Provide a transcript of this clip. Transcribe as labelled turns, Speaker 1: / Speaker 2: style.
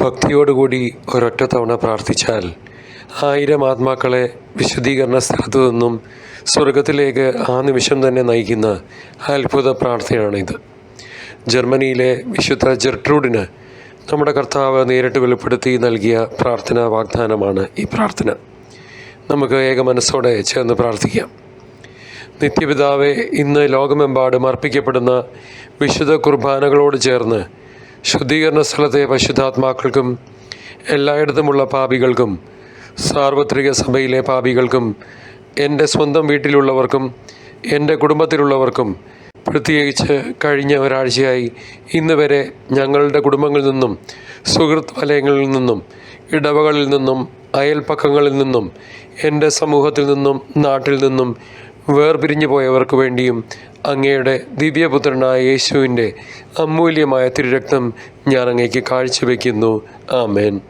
Speaker 1: ഭക്തിയോടുകൂടി ഒരൊറ്റ തവണ പ്രാർത്ഥിച്ചാൽ ആയിരം ആത്മാക്കളെ വിശദീകരണ സ്ഥലത്തു നിന്നും സ്വർഗത്തിലേക്ക് ആ നിമിഷം തന്നെ നയിക്കുന്ന അത്ഭുത പ്രാർത്ഥനയാണിത്. ജർമ്മനിയിലെ വിശുദ്ധ ജെർട്രൂഡിന് നമ്മുടെ കർത്താവ് നേരിട്ട് വെളിപ്പെടുത്തി നൽകിയ പ്രാർത്ഥനാ വാഗ്ദാനമാണ് ഈ പ്രാർത്ഥന. നമുക്ക് ഏക മനസ്സോടെ ചേർന്ന് പ്രാർത്ഥിക്കാം. നിത്യപിതാവെ ഇന്ന് ലോകമെമ്പാടും അർപ്പിക്കപ്പെടുന്ന വിശുദ്ധ കുർബാനകളോട് ചേർന്ന് ശുദ്ധീകരണ സ്ഥലത്തെ പശുദ്ധാത്മാക്കൾക്കും എല്ലായിടത്തുമുള്ള പാപികൾക്കും സാർവത്രിക സഭയിലെ പാപികൾക്കും എന്റെ സ്വന്തം വീട്ടിലുള്ളവർക്കും എന്റെ കുടുംബത്തിലുള്ളവർക്കും പ്രത്യേകിച്ച് കഴിഞ്ഞ ഒരാഴ്ചയായി ഇന്ന് വരെ ഞങ്ങളുടെ കുടുംബങ്ങളിൽ നിന്നും സുഹൃത്ത് വലയങ്ങളിൽ നിന്നും ഇടവകളിൽ നിന്നും അയൽപ്പക്കങ്ങളിൽ നിന്നും എന്റെ സമൂഹത്തിൽ നിന്നും നാട്ടിൽ നിന്നും വേർപിരിഞ്ഞു പോയവർക്ക് വേണ്ടിയും അങ്ങയുടെ ദിവ്യപുത്രനായ യേശുവിന്റെ അമൂല്യമായ തിരുരക്തം ഞാൻ അങ്ങേക്ക് കാഴ്ചവെക്കുന്നു. ആമേൻ.